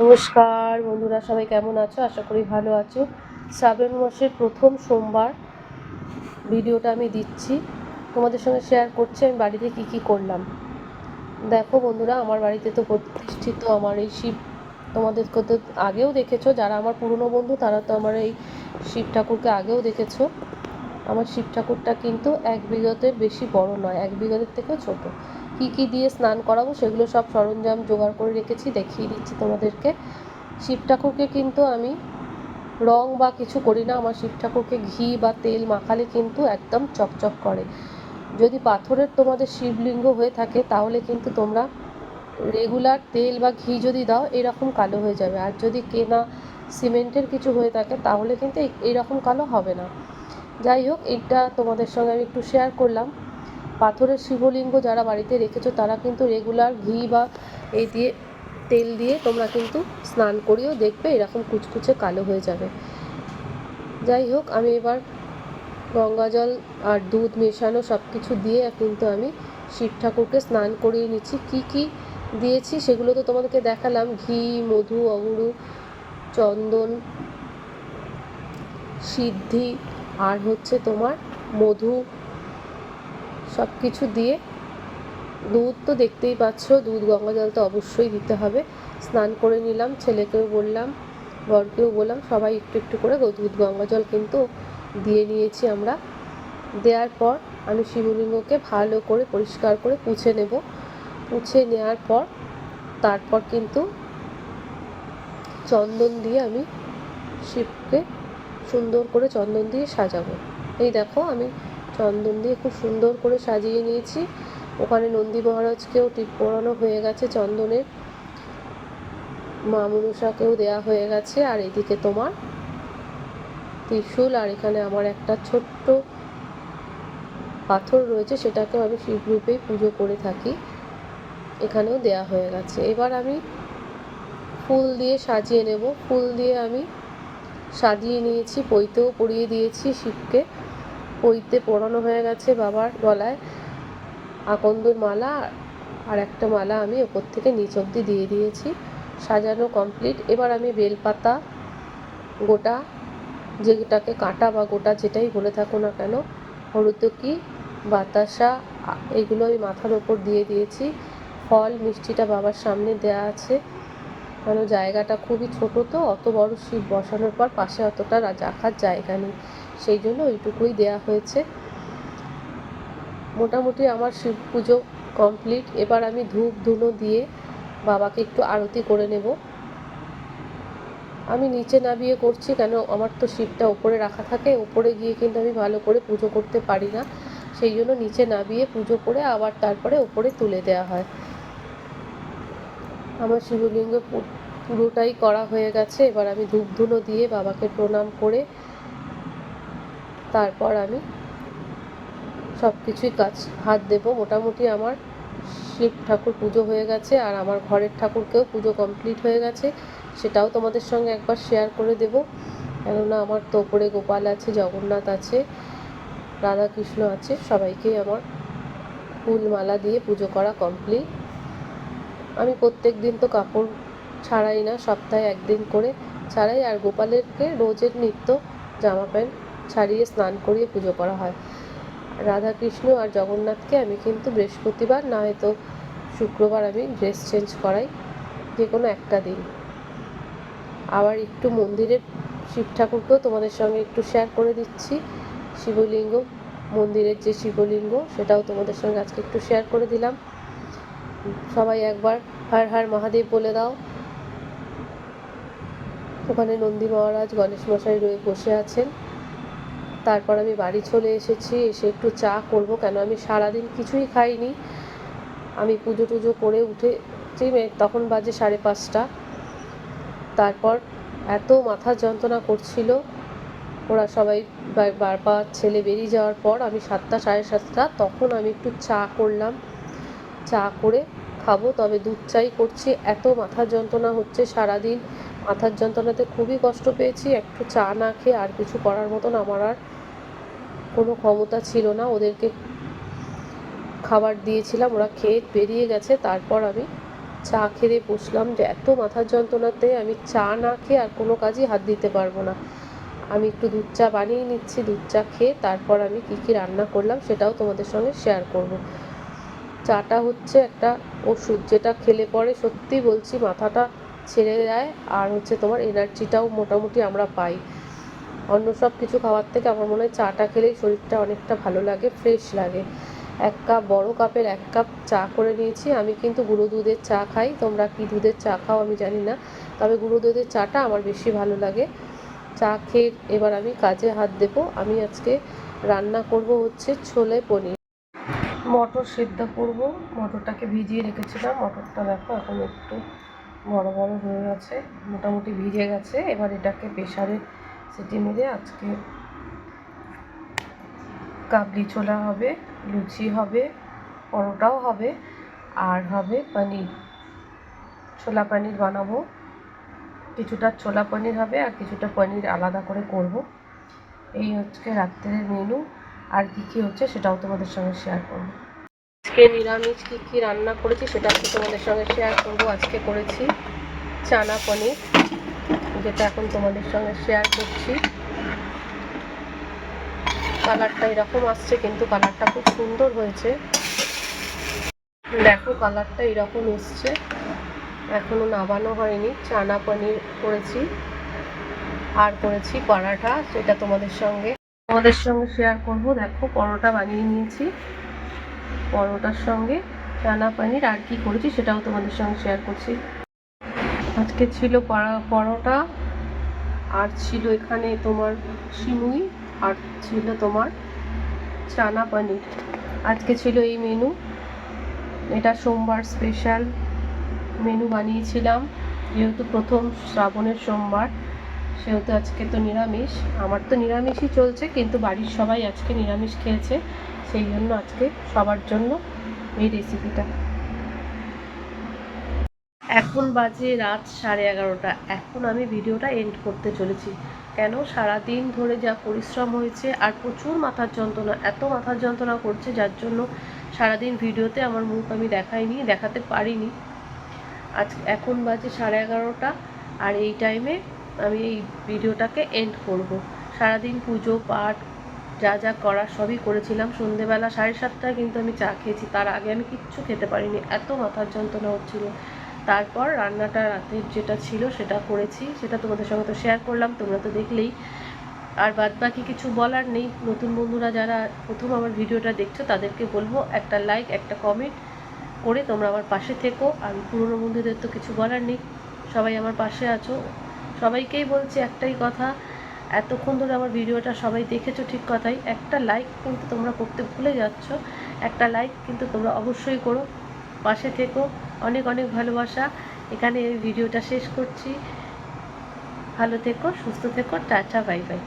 নমস্কার, বন্ধুরা সবাই কেমন আছো? আশা করি ভালো আছো। শ্রাবণ মাসের প্রথম সোমবার ভিডিওটা আমি দিচ্ছি। তোমাদের সঙ্গে শেয়ার করছি, আমি বাড়িতে কি কি করলাম। দেখো বন্ধুরা, আমার বাড়িতে তো প্রতিষ্ঠিত আমার এই শিব তোমাদেরকে তো আগেও দেখেছ, যারা আমার পুরনো বন্ধু, তারা তো আমার এই শিব ঠাকুরকে আগেও দেখেছ। আমার শিব ঠাকুরটা কিন্তু এক বিঘতের বেশি বড় নয়, এক বিঘতের থেকেও ছোট। কি কি দিয়ে স্নান করাবো সেগুলো সব সরঞ্জাম জোগাড় করে রেখেছি, দেখিয়ে দিচ্ছি তোমাদেরকে। শিব ঠাকুরকে কিন্তু আমি রং বা কিছু করি না, আমার শিব ঠাকুরকে ঘি বা তেল মাখালে কিন্তু একদম চকচক করে। যদি পাথরের তোমাদের শিবলিঙ্গ হয়ে থাকে, তাহলে কিন্তু তোমরা রেগুলার তেল বা ঘি যদি দাও, এরকম কালো হয়ে যাবে। আর যদি কেনা সিমেন্টের কিছু হয়ে থাকে, তাহলে কিন্তু এইরকম কালো হবে না। যাই হোক, এটা তোমাদের সঙ্গে আমি একটু শেয়ার করলাম। পাথরের শিবলিঙ্গ যারা বাড়িতে রেখেছো, তারা কিন্তু রেগুলার ঘি বা এই দিয়ে তেল দিয়ে তোমরা কিন্তু স্নান করিয়েও দেখবে এরকম কুচকুচে কালো হয়ে যাবে। যাই হোক, আমি এবার গঙ্গা জল আর দুধ মেশানো সব কিছু দিয়ে কিন্তু আমি শিব ঠাকুরকে স্নান করিয়ে নিচ্ছি। কি কি দিয়েছি সেগুলো তো তোমাদেরকে দেখালাম। ঘি, মধু অগুরু চন্দন, সিদ্ধি, আর হচ্ছে তোমার মধু সব কিছু দিয়ে। দুধ তো দেখতেই পাচ্ছ, দুধ গঙ্গা জল তো অবশ্যই দিতে হবে। স্নান করে নিলাম, ছেলেকেও বললাম, বরকেও বললাম, সবাই একটু একটু করে দুধ গঙ্গা জল কিন্তু দিয়ে নিয়েছি আমরা। দেওয়ার পর আমি শিবলিঙ্গকে ভালো করে পরিষ্কার করে পুছে নেব। পুছে নেওয়ার পর, তারপর কিন্তু চন্দন দিয়ে আমি শিবকে সুন্দর করে চন্দন দিয়ে সাজাবো। এই দেখো আমি চন্দন দিয়ে খুব সুন্দর করে সাজিয়ে নিয়েছি। ওখানে নন্দী মহারাজকেও টিপ পরানো হয়ে গেছে চন্দনের মা দেওয়া হয়ে গেছে। আর এদিকে তোমার ত্রিশূল, আর এখানে আমার একটা ছোট্ট পাথর রয়েছে সেটাকেও আমি শিবরূপেই পুজো করে থাকি। এখানেও দেয়া হয়ে গেছে। এবার আমি ফুল দিয়ে সাজিয়ে নেব। ফুল দিয়ে আমি সাজিয়ে নিয়েছি পইতেও পরিয়ে দিয়েছি শিবকে। পইতে পরানো হয়ে গেছে বাবার গলায়। আকন্দর মালা আর একটা মালা আমি ওপর থেকে নিচ অব্দি দিয়ে দিয়েছি। সাজানো কমপ্লিট এবার আমি বেলপাতা গোটা, যেটাকে কাটা বা গোটা যেটাই বলে থাকো না কেন হরুতকি বাতাসা, এগুলো আমি মাথার ওপর দিয়ে দিয়েছি। ফল, মিষ্টিটা বাবার সামনে দেয়া আছে। কেন জায়গাটা খুবই ছোট তো, অত বড় শিব বসানোর পর পাশে অতটা রাখার জায়গা নেই। সেই জন্য ওইটুকুই দেয়া হয়েছে। মোটামুটি আমার শিব পুজো কমপ্লিট এবার আমি ধূপ ধুনো দিয়ে বাবাকে একটু আরতি করে নেব। আমি নিচে নামিয়ে করছি কেন আমার তো শিবটা ওপরে রাখা থাকে। ওপরে গিয়ে কিন্তু আমি ভালো করে পুজো করতে পারি না। সেই জন্য নিচে নামিয়ে পুজো করে আবার তারপরে ওপরে তুলে দেওয়া হয়। আমার শিবলিঙ্গ পুরোটাই করা হয়ে গেছে। এবার আমি ধূপ ধুনো দিয়ে বাবাকে প্রণাম করে তারপর আমি সব কিছুই কাজ, হাত দেব। মোটামুটি আমার শিব ঠাকুর পুজো হয়ে গেছে আর আমার ঘরের ঠাকুরকেও পুজো কমপ্লিট হয়ে গেছে। সেটাও তোমাদের সঙ্গে একবার শেয়ার করে দেব। কেননা আমার তো ওপরে গোপাল আছে, জগন্নাথ আছে, রাধাকৃষ্ণ আছে, সবাইকেই আমার ফুল মালা দিয়ে পুজো করা কমপ্লিট আমি প্রত্যেক দিন তো কাপড় ছাড়াই না, সপ্তাহে একদিন করে ছাড়াই। আর গোপালেরকে রোজের নিত্য জামা প্যান্ট ছাড়িয়ে স্নান করিয়ে পুজো করা হয়। রাধাকৃষ্ণ আর জগন্নাথকে আমি কিন্তু বৃহস্পতিবার না হয়তো শুক্রবার আমি ড্রেস চেঞ্জ করাই যে কোনো একটা দিন। আবার একটু মন্দিরের শিব ঠাকুরকেও তোমাদের সঙ্গে একটু শেয়ার করে দিচ্ছি। শিবলিঙ্গ, মন্দিরের যে শিবলিঙ্গ, সেটাও তোমাদের সঙ্গে আজকে একটু শেয়ার করে দিলাম। সবাই একবার হার হার মহাদেব বলে দাও। ওখানে নন্দী মহারাজ, গণেশ মশাই রয়ে বসে আছেন। তারপর আমি বাড়ি চলে এসেছি, এসে একটু চা করব। কেন? আমি সারাদিন কিছুই খাইনি। আমি পুজো টুজো করে উঠেছি তখন বাজে সাড়ে পাঁচটা। তারপর এত মাথার যন্ত্রণা করছিল, ওরা সবাই বা- বারবা ছেলে বেরিয়ে যাওয়ার পর আমি সাতটা, সাড়ে সাতটা, তখন আমি একটু চা করলাম। চা করে খাব, তবে দুধ চাই করছি। এত মাথার যন্ত্রণা হচ্ছে সারাদিন। মাথার যন্ত্রণাতে খুবই কষ্ট পেয়েছি। একটু চা না খেয়ে আর কিছু করার মতন আমার আর কোনো ক্ষমতা ছিল না, ওদেরকে খাবার দিয়েছিলাম, ওরা খেয়ে বেরিয়ে গেছে। তারপর আমি চা খেতে বসলাম যে এত মাথার যন্ত্রণাতে আমি চা না খেয়ে আর কোনো কাজই হাত দিতে পারব না। আমি একটু দুধ চা বানিয়ে নিচ্ছি, দুধ চা খেয়ে তারপর আমি কী কী রান্না করলাম সেটাও তোমাদের সঙ্গে শেয়ার করব। চাটা হচ্ছে একটা ওষুধ, যেটা খেলে পরে সত্যি বলছি মাথাটা ছেড়ে যায় আর হচ্ছে তোমার এনার্জিটাও মোটামুটি আমরা পাই। অন্য সব কিছু খাওয়ার থেকে আমার মনে হয় চাটা খেলেই শরীরটা অনেকটা ভালো লাগে ফ্রেশ লাগে। এক কাপ বড় কাপের এক কাপ চা করে নিয়েছি। আমি কিন্তু গুঁড়ো দুধের চা খাই। তোমরা কি দুধের চা খাও আমি জানি না। তবে গুঁড়ো দুধের চাটা আমার বেশি ভালো লাগে। চা খেয়ে এবার আমি কাজে হাত দেব। আমি আজকে রান্না করব হচ্ছে ছোলে পনির। মটর সিদ্ধ করব। মটরটাকে ভিজিয়ে রেখেছিলাম। মটরটা দেখো এখন একটু বড় বড় হয়ে গেছে, মোটামুটি ভিজে গেছে। এবার এটাকে প্রেশারে সিটি মেরে আজকে কাবলি ছোলা হবে, লুচি হবে, পরোটাও হবে, আর হবে পনির। ছোলা পনির বানাবো। কিছুটা ছোলা পনির হবে আর কিছুটা পনির আলাদা করে করব। এই হচ্ছে রাত্রের মেনু। আর কী কী হচ্ছে সেটাও তোমাদের সঙ্গে শেয়ার করব। আজকে নিরামিষ কী কী রান্না করেছি সেটা তোমাদের সঙ্গে শেয়ার করব। আজকে করেছি চানা পনির। যেটা এখন তোমাদের সঙ্গে শেয়ার করছি। কালারটা এরকম আসছে, কিন্তু কালারটা খুব সুন্দর হয়েছে। দেখো কালারটা এরকম এসছে। এখনও নাবানো হয়নি, চানা পনির করেছি। আর করেছি পরাঠা, সেটা তোমাদের সঙ্গে। তোমাদের সঙ্গে শেয়ার করব। দেখো, পরোটা বানিয়ে নিয়েছি। পরোটার সঙ্গে চানা পনির আর কি করেছি সেটাও তোমাদের সঙ্গে শেয়ার করছি। আজকে ছিল পরোটা, আর ছিল এখানে তোমার সিমুই আর ছিল তোমার চানা পানির। আজকে ছিল এই মেনু এটা সোমবার স্পেশাল মেনু বানিয়েছিলাম। যেহেতু প্রথম শ্রাবণের সোমবার, সেহেতু আজকে তো নিরামিষ। আমার তো নিরামিষই চলছে, কিন্তু বাড়ির সবাই আজকে নিরামিষ খেয়েছে। সেই জন্য আজকে সবার জন্য এই রেসিপিটা এখন বাজে রাত সাড়ে এগারোটা। এখন আমি ভিডিওটা এন্ড করতে চলেছি। কেন? সারা দিন ধরে যা পরিশ্রম হয়েছে আর প্রচুর মাথার যন্ত্রণা, এত মাথার যন্ত্রণা করছে যার জন্য সারাদিন ভিডিওতে আমার মুখ আমি দেখাইনি, দেখাতে পারিনি। আজ এখন বাজে সাড়ে এগারোটা আর এই টাইমে আমি এই ভিডিওটাকে এন্ড করব। সারাদিন পুজো, পাঠ, যা যা করার সবই করেছিলাম। সন্ধেবেলা সাড়ে সাতটায় কিন্তু আমি চা খেয়েছি। তার আগে আমি কিচ্ছু খেতে পারিনি। এত মাথার যন্ত্রণা হচ্ছিল। তারপর রান্নাটা রাতের যেটা ছিল সেটা করেছি, সেটা তোমাদের সঙ্গে তো শেয়ার করলাম, তোমরা তো দেখলেই। আর বাদ বাকি কিছু বলার নেই, নতুন বন্ধুরা যারা প্রথম আমার ভিডিওটা দেখছ, তাদেরকে বলব একটা লাইক একটা কমেন্ট করে তোমরা আমার পাশে থেকো। আর পুরনো বন্ধুদের তো কিছু বলার নেই, সবাই আমার পাশে আছো। সবাইকেই বলছি একটাই কথা, এতক্ষণ ধরে আমার ভিডিওটা সবাই দেখেছ ঠিক কথাই, একটা লাইক কিন্তু তোমরা করতে ভুলে যাচ্ছ, একটা লাইক কিন্তু তোমরা অবশ্যই করো। পাশে থেকো। অনেক অনেক ভালোবাসা। এখানে এই ভিডিওটা শেষ করছি। ভালো থেকো, সুস্থ থেকো, টাটা, বাই বাই।